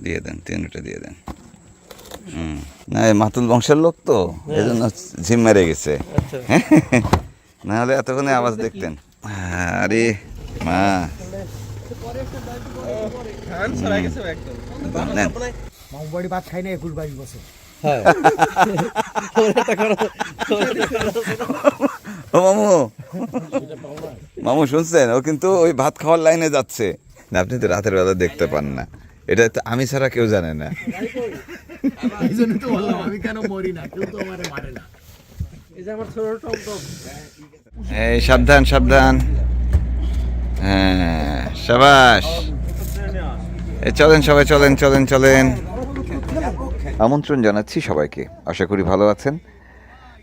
দিয়ে দেন তিনটা দিয়ে দেন। হুম। না মাতুল বংশের লোক তো এই জন্য ঝিম মেরে গেছে। না হলে এতক্ষণে আওয়াজ দেখতেন। আরে মা। নেন। ভাত খাই না একুশ বাইশ বছর। মামু। মামু শুনছেন? ও কিন্তু ওই ভাত খাওয়ার লাইনে যাচ্ছে। আপনি তো রাতের বেলা দেখতে পান না। এটা আমি ছাড়া কেউ জানে না। এই জন্য তো বললাম আমি কেন মরি না কেউ তো আমার মারে না এই সাবধান সাবধান। হ্যাঁ সাবাস। এই চলেন সবাই চলেন চলেন চলেন। আমন্ত্রণ জানাচ্ছি সবাইকে। আশা করি ভালো আছেন।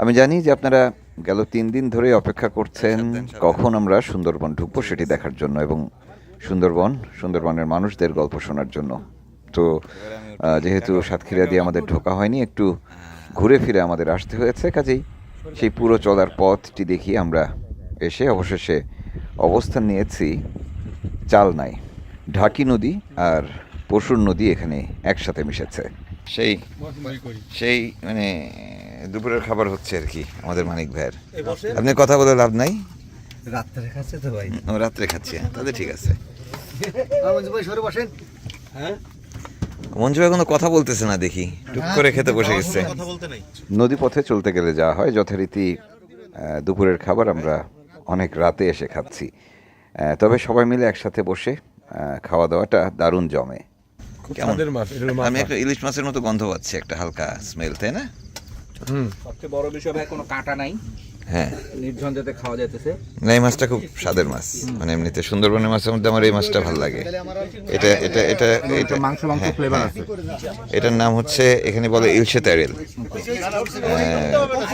আমি জানি যে আপনারা গেল তিন দিন ধরে অপেক্ষা করছেন কখন আমরা সুন্দরবন ঢুকবো সেটি দেখার জন্য এবং সুন্দরবন সুন্দরবনের মানুষদের গল্প শোনার জন্য। তো যেহেতু সাতক্ষীরা দিয়ে আমাদের ঢোকা হয়নি একটু ঘুরে ফিরে আমাদের আসতে হয়েছে কাজেই সেই পুরো চলার পথটি দেখি আমরা এসে অবশেষে অবস্থান নিয়েছি চালনায়। ঢাকি নদী আর পশুর নদী এখানে একসাথে মিশেছে। সেই সেই মানে দুপুরের খাবার হচ্ছে আর কি আমাদের মানিক ভাইয়ের। আপনি কথা বলে লাভ নাই? রাত্রে খাচ্ছে তো ভাই। ও রাত্রে খাচ্ছি। হ্যাঁ, তাহলে ঠিক আছে। ভাই সরে বসেন। মঞ্জু ভাই কোনো কথা বলতেছে না দেখি। টুক করে খেতে বসে গেছে। নদী পথে চলতে গেলে যা হয়। যথারীতি দুপুরের খাবার আমরা অনেক রাতে এসে খাচ্ছি। তবে সবাই মিলে একসাথে বসে খাওয়া দাওয়াটা দারুণ জমে। কেমন? আমি একটা ইলিশ মাছের মতো গন্ধ পাচ্ছি একটা হালকা স্মেল তাই না? সবচেয়ে বড় বিষয় ভাই কোনো কাঁটা নাই। হ্যাঁ। নির্ঝঞ্ঝাতে খাওয়া যাইতেছে। না এই মাছটা খুব স্বাদের মাছ। মানে এমনিতে সুন্দরবনের মাছের মধ্যে আমার এই মাছটা ভালো লাগে। এটা এটা এটা এটা মাংস মাংস হ্যাঁ, ফ্লেভার হ্যাঁ। আছে। এটার নাম হচ্ছে এখানে বলে ইলশে তেরেল।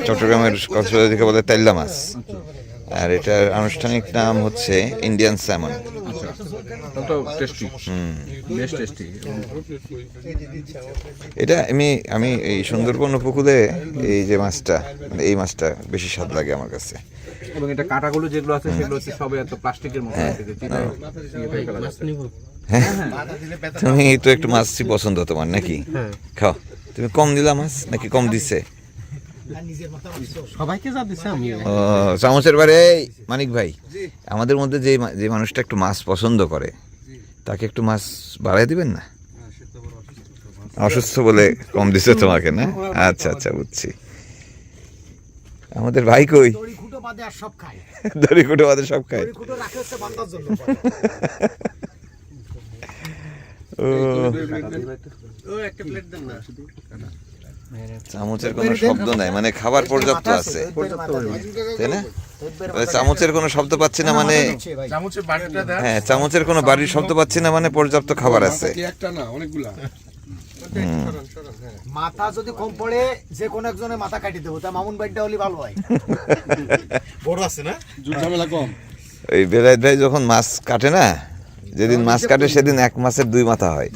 চট্টগ্রামের কক্সবাজার থেকে বলে তেল্লা মাছ। আর এটার আনুষ্ঠানিক নাম হচ্ছে ইন্ডিয়ান স্যামন। তো টেস্টি বেশ টেস্টি এটা আমি আমি এই সুন্দরবন উপকূলে এই যে মাছটা মানে এই মাছটা বেশি স্বাদ লাগে আমার কাছে। এবং এটা কাঁটাগুলো যেগুলো আছে সেগুলো হচ্ছে সবই এত প্লাস্টিকের মতো হ্যাঁ, আছে যে চিটায় ইয়েতে ফেলা যাচ্ছে। তুমি তো একটু মাছই পছন্দ তোমার নাকি? খাও। তুমি কম দিলা মাছ নাকি কম দিছে? সবাইকে যা দিছে আমি ও চামচের বারে এই, মানিক ভাই আমাদের মধ্যে যে যে মানুষটা একটু মাছ পছন্দ করে তাকে একটু মাছ বাড়াই দিবেন না? অসুস্থ বলে কম দিছে তোমাকে না? আচ্ছা আচ্ছা বুঝছি। আমাদের ভাই কই? দড়ি খুঁটো বাদে সব খায়। দড়ি কুটো বাদে সব খায়। দড়ি খুঁটো রাখে হচ্ছে বান্দার ও। চামচের কোনো শব্দ নাই মানে খাবার পর্যাপ্ত আছে। তাই না? চামচের কোনো শব্দ পাচ্ছি না মানে হ্যাঁ চামচের কোনো বাড়ির শব্দ পাচ্ছি না মানে পর্যাপ্ত খাবার আছে। একটা না অনেকগুলা। মাথা যদি কম পড়ে যে কোনো একজনের মাথা কাটি দেবো। তা মামুন বাইকটা হলে ভালো হয়। জুট ঝামেলা কম। ওই বেলায়েত ভাই যখন মাছ কাটে না যেদিন মাছ কাটে সেদিন এক মাছের দুই মাথা হয়।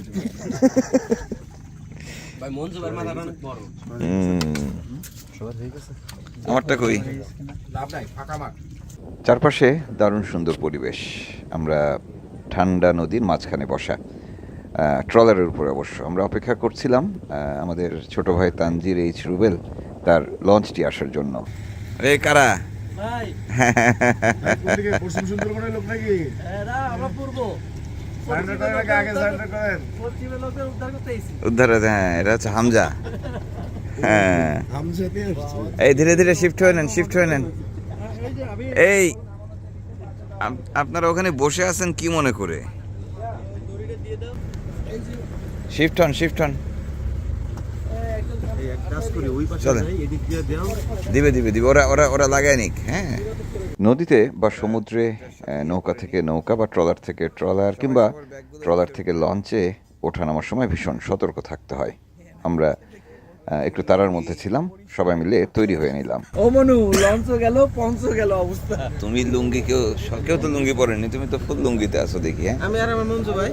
আমারটা কই লাভ নাই ফাঁকা মাঠ চারপাশে দারুণ সুন্দর পরিবেশ আমরা ঠান্ডা নদীর মাঝখানে বসা ট্রলারের উপরে অবশ্য আমরা অপেক্ষা করছিলাম আমাদের ছোট ভাই তানজির এইচ রুবেল তার লঞ্চটি আসার জন্য রে কারা পশ্চিম সুন্দরবনের লোক নাকি উদ্ধার হ্যাঁ এটা হচ্ছে হামজা। হ্যাঁ। এই ধীরে ধীরে শিফট হয়ে নেন শিফট হয়ে নেন। এই আপ- আপনারা ওখানে বসে আছেন কি মনে করে? শিফট হন শিফট হন। চলেন। দিবে দিবে দিবে ওরা ওরা ওরা লাগায় নিক হ্যাঁ। নদীতে বা সমুদ্রে নৌকা থেকে নৌকা বা ট্রলার থেকে ট্রলার কিংবা ট্রলার থেকে লঞ্চে ওঠানামার সময় ভীষণ সতর্ক থাকতে হয়। আমরা একটু তারার মধ্যে ছিলাম সবাই মিলে তৈরি হয়ে নিলাম। ও মনু লঞ্চ গেল পঞ্চ গেল অবস্থা। তুমি লুঙ্গি কেউ কেউ তো লুঙ্গি পরেনি তুমি তো ফুল লুঙ্গিতে আছো দেখি হ্যাঁ? আমি আর আমার মঞ্জু ভাই।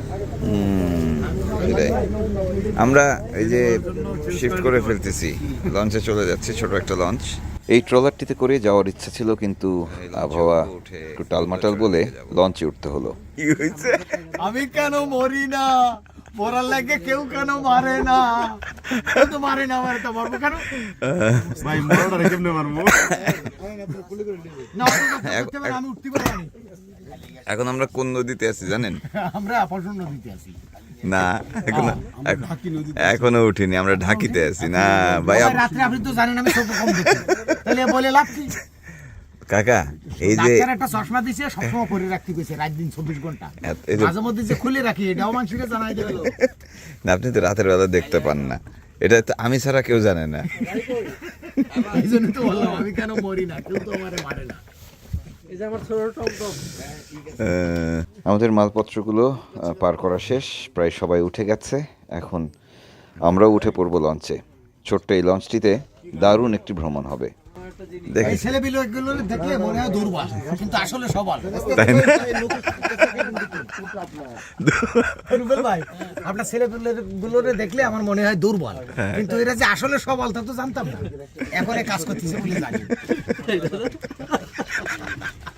আমরা এই যে শিফট করে ফেলতেছি লঞ্চে চলে যাচ্ছি ছোট একটা লঞ্চ। এই ট্রলারটিতে করে যাওয়ার ইচ্ছা ছিল কিন্তু আবহাওয়া একটু টালমাটাল বলে লঞ্চে উঠতে হলো। আমি কেন মরি না? পড়ার লাগে কেউ কেন মারে না? তো মারে না মারে তো মারবো কেন? ভাই মরোটা কেমনে মারবো? না আমি উঠতে পারি এখন আমরা কোন নদীতে আছি জানেন? আমরা পছন্দ দিতে আছি। না এখনও এখন- উঠিনি আমরা ঢাকিতে আছি। না ভাই রাত্রে আপনি তো জানেন আমি চোখ কম দেখি। তাহলে বলে লাভ কি? কাকা এই যে একটা চশমা দিছে সবসময় পরে রাখতে কইছে রাত দিন চব্বিশ ঘণ্টা। মাঝে মধ্যে যে খুলে রাখি এটাও মানুষকে জানাই দেবে না, আপনি তো রাতের বেলা দেখতে পান না। এটা তো আমি ছাড়া কেউ জানে না। এই জন্য তো বললাম আমি কেন মরি না? কেউ তো আমারে মারে না। আমাদের মালপত্রগুলো পার করা শেষ। প্রায় সবাই উঠে গেছে। এখন আমরাও উঠে পড়ব লঞ্চে। ছোট্ট এই লঞ্চটিতে দারুণ একটি ভ্রমণ হবে। দেখি। এই ছেলে দেখলে মনে হয় দুর্বল কিন্তু আসলে সবল। তাই না? রুবেল ভাই আপনার ছেলে দেখলে আমার মনে হয় দুর্বল। কিন্তু এরা যে আসলে সবল তা তো জানতাম না। এখন কাজ করতেছে বলে জানি।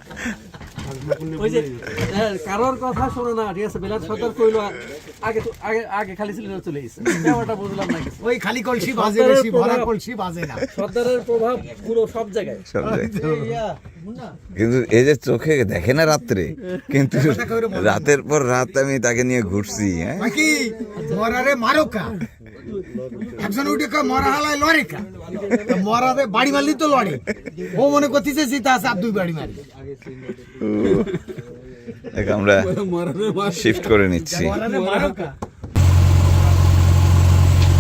ওই যে কারোর কথা শোনো না ঠিক আছে? বেলাত কইলো আগে আগে আগে খালি ছিল চলে গেছে। ব্যাপারটা বুঝলাম না ওই খালি কলসি বাজে বেশি ভরা কলসি বাজে না। সর্দারের প্রভাব পুরো সব জায়গায়। সব জায়গায়। কিন্তু এই যে চোখে দেখে না রাত্রে কিন্তু রাতের পর রাত আমি তাকে নিয়ে ঘুরছি হ্যাঁ? মারোকা একজন উঠে মরা হালায় লড়ে কা? তা মরারে বাড়ি মারলি তো লড়ে। ও মনে করতেছে জিতা আছে আর দুই বাড়ি মারি। আমরা শিফট করে নিচ্ছি।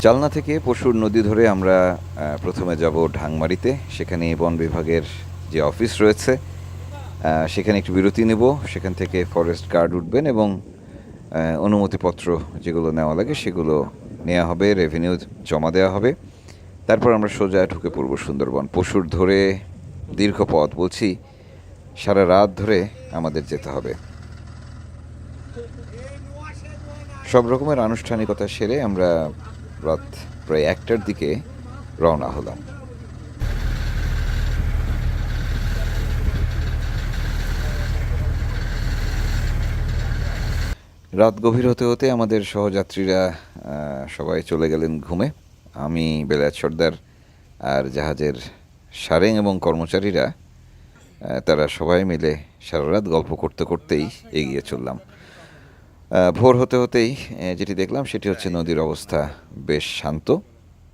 চালনা থেকে পশুর নদী ধরে আমরা প্রথমে যাব ঢাংমারিতে। সেখানে বন বিভাগের যে অফিস রয়েছে সেখানে একটু বিরতি নেব। সেখান থেকে ফরেস্ট গার্ড উঠবেন এবং অনুমতিপত্র যেগুলো নেওয়া লাগে সেগুলো নেওয়া হবে রেভিনিউ জমা দেওয়া হবে। তারপর আমরা সোজা ঢুকে পড়ব সুন্দরবন। পশুর ধরে দীর্ঘ পথ বলছি, সারা রাত ধরে আমাদের যেতে হবে। সব রকমের আনুষ্ঠানিকতা সেরে আমরা রাত প্রায় একটার দিকে রওনা হলাম। রাত গভীর হতে হতে আমাদের সহযাত্রীরা সবাই চলে গেলেন ঘুমে। আমি বেলায়েত সর্দার আর জাহাজের সারেং এবং কর্মচারীরা তারা সবাই মিলে সারা রাত গল্প করতে করতেই এগিয়ে চললাম। ভোর হতে হতেই যেটি দেখলাম সেটি হচ্ছে নদীর অবস্থা বেশ শান্ত।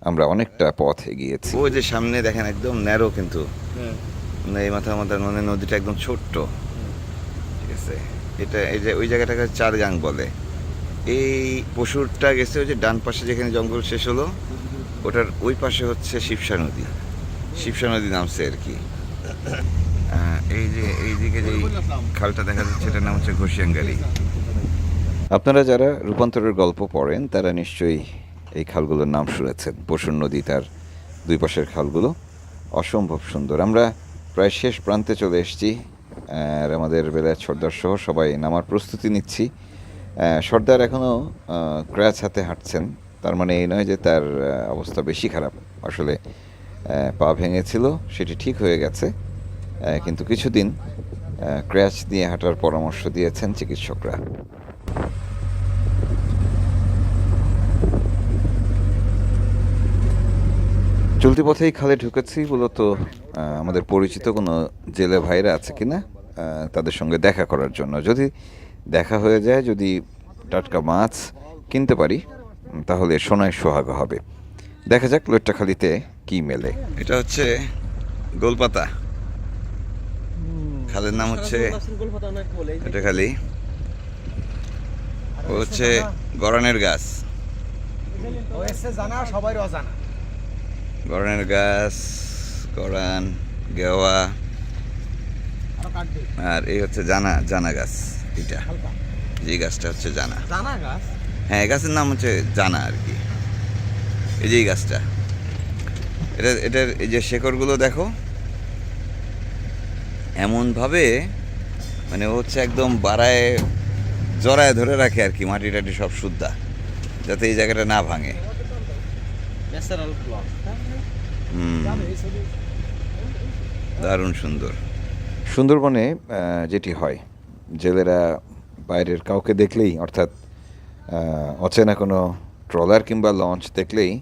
আমরা অনেকটা পথ এগিয়েছি। ওই যে সামনে দেখেন একদম ন্যারো কিন্তু। মানে এই মাথা মাথা মানে নদীটা একদম ছোট্ট। ঠিক আছে। এটা এই যে ওই জায়গাটাকে চার গাং বলে। এই পশুরটা গেছে ওই যে ডান পাশে যেখানে জঙ্গল শেষ হলো, ওটার ওই পাশে হচ্ছে শিবসা নদী। শিবসা নদী নামছে আর কি। এই যে এইদিকে যে খালটা দেখা যাচ্ছে, এটার নাম হচ্ছে ঘষিয়াঙ্গারি। আপনারা যারা রূপান্তরের গল্প পড়েন, তারা নিশ্চয়ই এই খালগুলোর নাম শুনেছেন। পশুর নদী তার দুই পাশের খালগুলো। অসম্ভব সুন্দর। আমরা প্রায় শেষ প্রান্তে চলে এসেছি, আর আমাদের বেলা সর্দার সহ সবাই নামার প্রস্তুতি নিচ্ছি। সর্দার এখনও ক্র্যাচ হাতে হাঁটছেন। তার মানে এই নয় যে তার অবস্থা বেশি খারাপ। আসলে পা ভেঙেছিল, সেটি ঠিক হয়ে গেছে। কিন্তু কিছুদিন ক্র্যাচ দিয়ে হাঁটার পরামর্শ দিয়েছেন চিকিৎসকরা। চলতি পথেই খালে ঢুকেছি, মূলত আমাদের পরিচিত কোনো জেলে ভাইরা আছে কিনা তাদের সঙ্গে দেখা করার জন্য। যদি দেখা হয়ে যায় যদি টাটকা মাছ কিনতে পারি, তাহলে সোনায় সোহাগ হবে। দেখা যাক খালিতে কি মেলে। এটা হচ্ছে গোলপাতা। খালের নাম হচ্ছে এটা খালি ও হচ্ছে গরানের গাছ। জানা সবাই অজানা গরানের গাছ, গরান, গেওয়া। আর এই হচ্ছে জানা জানা গাছ। এটা। যে গাছটা হচ্ছে জানা। জানা গাছ? হ্যাঁ এই গাছের নাম হচ্ছে জানা আর কি। এই যে গাছটা। এটা এটার এই যে শেকড়গুলো দেখো। এমনভাবে মানে ও হচ্ছে একদম বাড়ায় জড়ায় ধরে রাখে আর কি মাটি টাটি সব শুদ্ধা যাতে এই জায়গাটা না ভাঙে। দারুণ সুন্দর। সুন্দরবনে যেটি হয় জেলেরা বাইরের কাউকে দেখলেই, অর্থাৎ অচেনা কোনো ট্রলার কিংবা লঞ্চ দেখলেই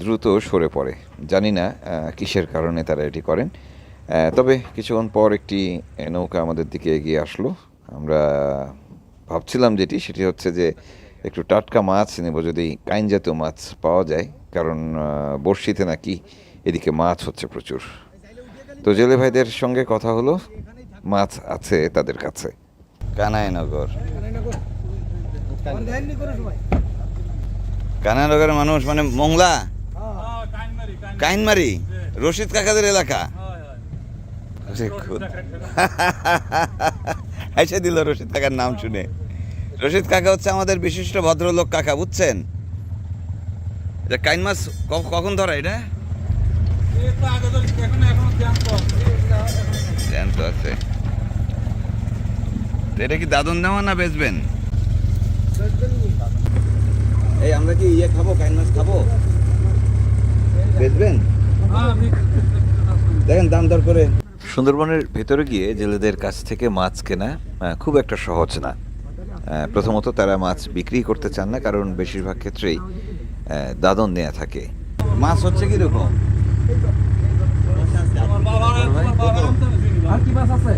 দ্রুত সরে পড়ে। জানি না কিসের কারণে তারা এটি করেন। তবে কিছুক্ষণ পর একটি নৌকা আমাদের দিকে এগিয়ে আসলো। আমরা ভাবছিলাম যেটি, সেটি হচ্ছে যে একটু টাটকা মাছ নেব, যদি কাইন জাতীয় মাছ পাওয়া যায়, কারণ বড়শিতে নাকি এদিকে মাছ হচ্ছে প্রচুর। তো জেলে ভাইদের সঙ্গে কথা হলো, মাছ আছে তাদের কাছে। কানাইনগর। কানাইনগরের মানুষ মানে মোংলা? কাইনমারি? রশিদ কাকাদের এলাকা? এসে দিল রশিদ কাকার নাম শুনে। রশিদ কাকা হচ্ছে আমাদের বিশিষ্ট ভদ্রলোক কাকা বুঝছেন? এটা কাইন মাছ কখন ধরা এটা? জ্যান্ত আছে। তো এটা কি দাদন নেওয়া না বেচবেন এই আমরা কি ইয়ে খাব কাইন মাছ খাব বেচবেন দেখেন দাম দর করে সুন্দরবনের ভেতরে গিয়ে জেলেদের কাছ থেকে মাছ কেনা খুব একটা সহজ না প্রথমত তারা মাছ বিক্রি করতে চান না কারণ বেশিরভাগ ক্ষেত্রেই দাদন নেওয়া থাকে মাছ হচ্ছে কীরকম আর কি মাছ আছে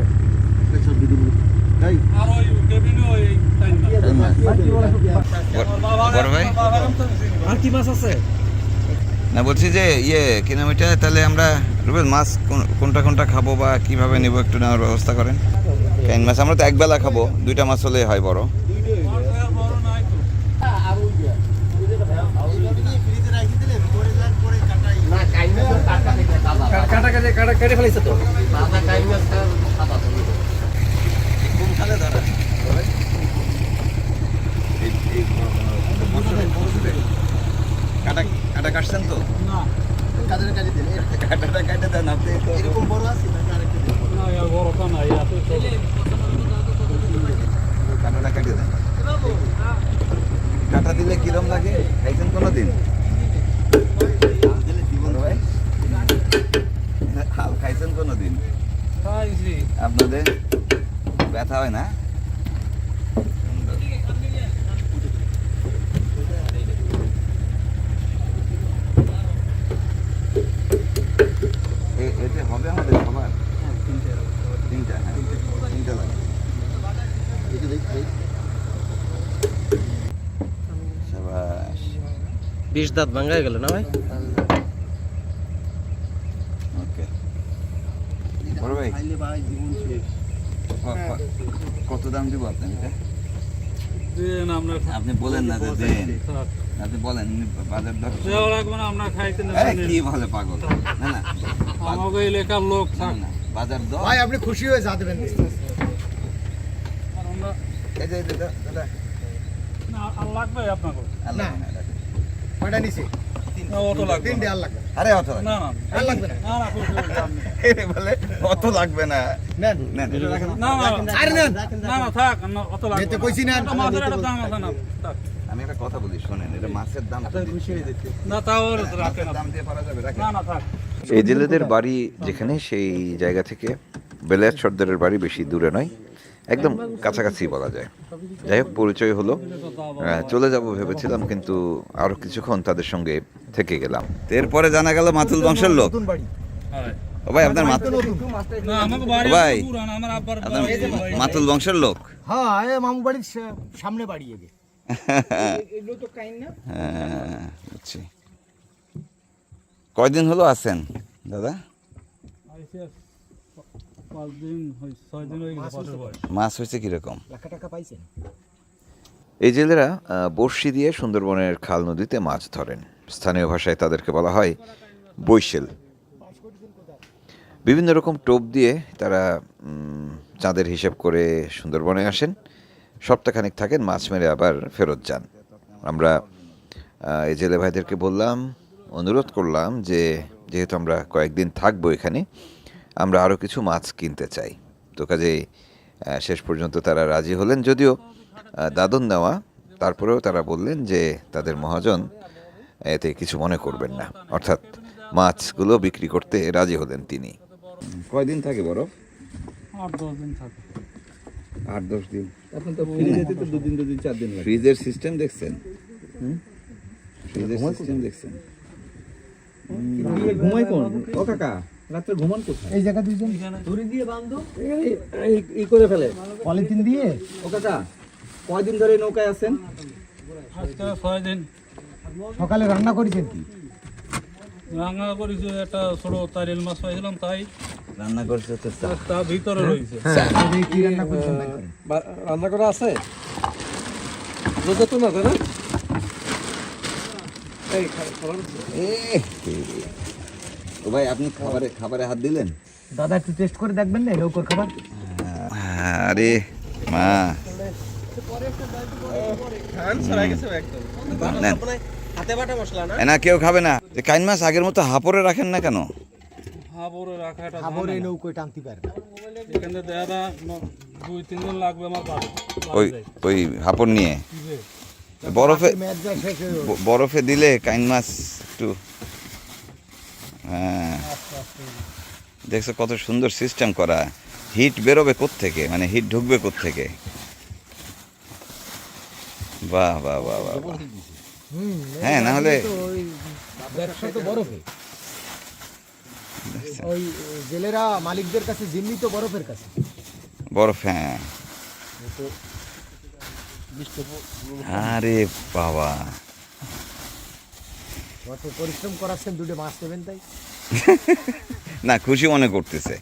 কি না বলছি যে ইয়ে কিলোমিটার তাহলে আমরা রুবেল মাছ কোন- কোনটা কোনটা খাব বা কীভাবে নেব একটু নেওয়ার ব্যবস্থা করেন কাইন মাছ আমরা তো একবেলা খাব দুইটা মাছ হলে হয় বড় কাটা কাটা কেটে ফেলেছে তো কোনখানে ধরা কাটা কাটা কাটছেন তো কাটাটা কাটে দেন আপনি এরকম বড় আছে কাটাটা কেটে দেন কাটা দিলে কিরম লাগে খাইছেন কোনো দিন বড় ভাই? হাল খাইছেন কোনো দিন আপনাদের ব্যথা হয় না সুন্দর। এ- এতে হবে আমাদের সবার তিনটা হ্যাঁ তিনটা লাগে সাবাস বিশ দাঁত ভাঙ্গাই গেল না ভাই? ওকে। বড় ভাই ক- ক- কত দাম দিব আপনি আপনি বলেন না যে দেন। আপনি বলেন বাজার দর এই, কি বলে পাগল? না না। আমাকে এলাকার লোক না, বাজার দর। ভাই আপনি খুশি হয়ে এই যে, না, রাখেন। কয়টা নিছে? আর অত লাগবে না। বলে অত লাগবে না। আমি একটা কথা বলি শোনেন এটা মাছের দাম এই জেলেদের বাড়ি যেখানে সেই জায়গা থেকে বেলায়েত সর্দারের বাড়ি বেশি দূরে নয়। একদম কাছাকাছি বলা যায়। যাই হোক পরিচয় হলো। চলে যাব ভেবেছিলাম কিন্তু আরও কিছুক্ষণ তাদের সঙ্গে থেকে গেলাম। এরপরে জানা গেল মাতুল বংশের লোক। নতুন বাড়ি। ও ভাই আপনার ভাই আপনার মাতুল বংশের লোক। হ্যাঁ মামু বাড়ির সামনে বাড়ি হ্যাঁ, কয়দিন হলো আছেন দাদা? মাছ হয়েছে কীরকম? লাখ টাকা পাইছেন এই জেলেরা বড়শি দিয়ে সুন্দরবনের খাল নদীতে মাছ ধরেন। স্থানীয় ভাষায় তাদেরকে বলা হয় বৈশেল। বিভিন্ন রকম টোপ দিয়ে তারা চাঁদের হিসেব করে সুন্দরবনে আসেন। সপ্তাহখানিক থাকেন মাছ মেরে আবার ফেরত যান। আমরা এই জেলে ভাইদেরকে বললাম অনুরোধ করলাম যে যেহেতু আমরা কয়েকদিন থাকব এখানে আমরা আরও কিছু মাছ কিনতে চাই। তো কাজেই আহ, শেষ পর্যন্ত তারা রাজি হলেন। যদিও দাদন নেওয়া তারপরেও তারা বললেন যে তাদের মহাজন এতে কিছু মনে করবেন না। অর্থাৎ মাছগুলো বিক্রি করতে রাজি হলেন তিনি। কয়দিন থাকে বরফ? আট দশ দিন থাকে। আট দশ দিন। এখন তো দুদিন দুদিন চার দিন লাগে। ফ্রিজের সিস্টেম দেখছেন? ফ্রিজের সিস্টেম দেখছেন। ঘুমাই কোন? ও কাকা রাত্রে ঘুমান কোথায়? এই জায়গা দুইজন। দড়ি দিয়ে বান্ধো। ই করে ফেলে। পলিথিন দিয়ে? ও কাকা কয়দিন ধরে নৌকায় আছেন? সকালে রান্না করেছেন কি? রান্না করেছি একটা ছোট তারিল মাছ পাইছিলাম তাই। রান্না করছে তো তা ভিতরে রয়েছে। কি রান্না করেছেন রান্না করা আছে? রোজা তো না? না এই খাবার। এ ও ভাই আপনি খাবারে খাবারে হাত দিলেন? দাদা একটু টেস্ট করে দেখবেন না নৌকর খাবার? আরে মা। নেন। হাতে বাটা মশলা না কেউ খাবে না। যে কাইন মাছ আগের মতো হাপড়ে রাখেন না কেন? হাবরে রাখাটা খাবার নৌকোয় টানতে পারে এখানে দেখা দুই তিন দিন লাগবে আমার ওই ওই হাপড় নিয়ে। বরফে বরফে দিলে কাইন মাছ একটু হ্যাঁ। দেখছ কত সুন্দর সিস্টেম করা। হিট বেরোবে থেকে মানে হিট ঢুকবে থেকে বাহ বাহ বাহ বাহ। হ্যাঁ না হলে ওই জেলেরা মালিকদের কাছে জিম্মি তো বরফের কাছে বরফ হ্যাঁ। আরে বাবা। কত পরিশ্রম করাচ্ছেন দুটো মাছ নেবেন তাই? না খুশি মনে করতেছে।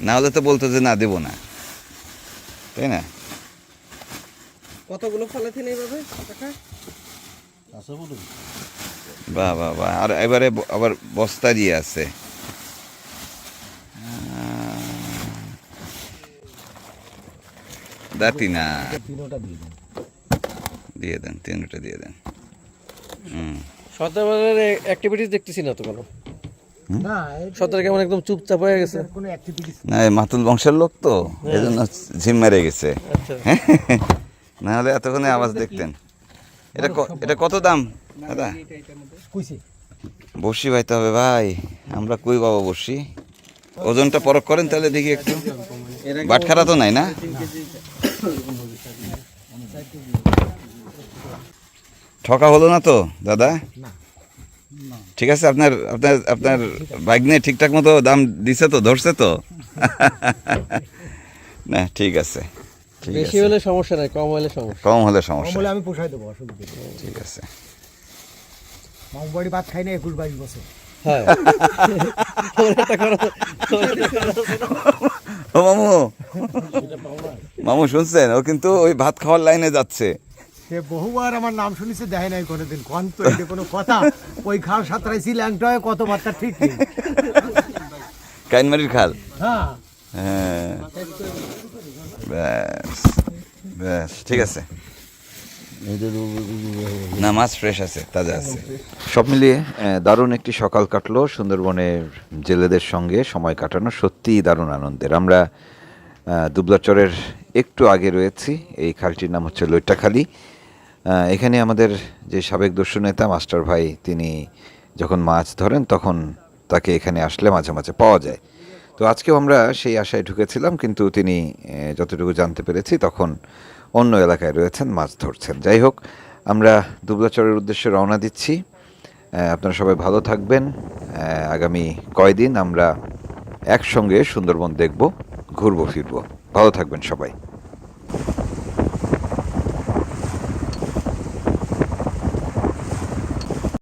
না হলে তো বলতো যে না দেবো না। তাই না? কতগুলো পলিথিন এইভাবে কাকা বাহ বাহ বাহ। আর এবারে আবার বস্তা দিয়ে আছে। দাঁতি না। দিয়ে দেন। দিয়ে দেন তিনটা দিয়ে দেন। হুম। সতেরোবারের অ্যাক্টিভিটিস দেখতেছি না তো কোনো। না সতেরো কেমন একদম চুপচাপ হয়ে গেছে? না মাতুল বংশের লোক তো এই জন্য ঝিম মেরে গেছে। আচ্ছা। না হলে এতক্ষণে আওয়াজ দেখতেন। এটা এটা কত দাম? দাদা? কইছে। বসি ভাইতে হবে ভাই। আমরা কই পাবো বসি ওজনটা পরখ করেন তাহলে দেখি একটু। বাটখারা তো নাই না? ঠকা হলো না তো দাদা? ঠিক আছে আপনার আপনার আপনার বাইক নিয়ে ঠিকঠাক মতো দাম দিছে তো ধরছে তো? না ঠিক আছে বেশি হলে সমস্যা নাই কম হলে সমস্যা। কম হলে সমস্যা। আমি পোষাই দেবো অসুবিধা ঠিক আছে। মামু বাড়ি ভাত খাই না একুশ বাইশ বছর। হ্যাঁ। ও মামু মামু শুনছেন ও কিন্তু ওই ভাত খাওয়ার লাইনে যাচ্ছে। সে বহুবার আমার নাম শুনেছে দেয় নাই কোনোদিন। কন তো এটা কোনো কথা? ওই খাল সাঁতরাইছি ল্যাংটা হয়ে কত বার্তা ঠিক নেই। কাইনমারির খাল? হ্যাঁ। হ্যাঁ। ব্যাস ব্যাস ঠিক আছে। না মাছ ফ্রেশ আছে তাজা আছে। সব মিলিয়ে দারুণ একটি সকাল কাটলো সুন্দরবনের জেলেদের সঙ্গে সময় কাটানো সত্যিই দারুণ আনন্দের। আমরা দুবলাচরের একটু আগে রয়েছি এই খালটির নাম হচ্ছে লইটাখালি আহ, এখানে আমাদের যে সাবেক দস্যু নেতা, মাস্টার ভাই, তিনি যখন মাছ ধরেন, তখন তাকে এখানে আসলে মাঝে মাঝে পাওয়া যায়। তো আজকেও আমরা সেই আশায় ঢুকেছিলাম, কিন্তু তিনি যতটুকু জানতে পেরেছি, তখন অন্য এলাকায় রয়েছেন, মাছ ধরছেন। যাই হোক, আমরা দুবলাচরের উদ্দেশ্যে রওনা দিচ্ছি। আপনারা সবাই ভালো থাকবেন। আগামী কয়দিন আমরা একসঙ্গে সুন্দরবন দেখব, ঘুরবো, ফিরবো। ভালো থাকবেন সবাই।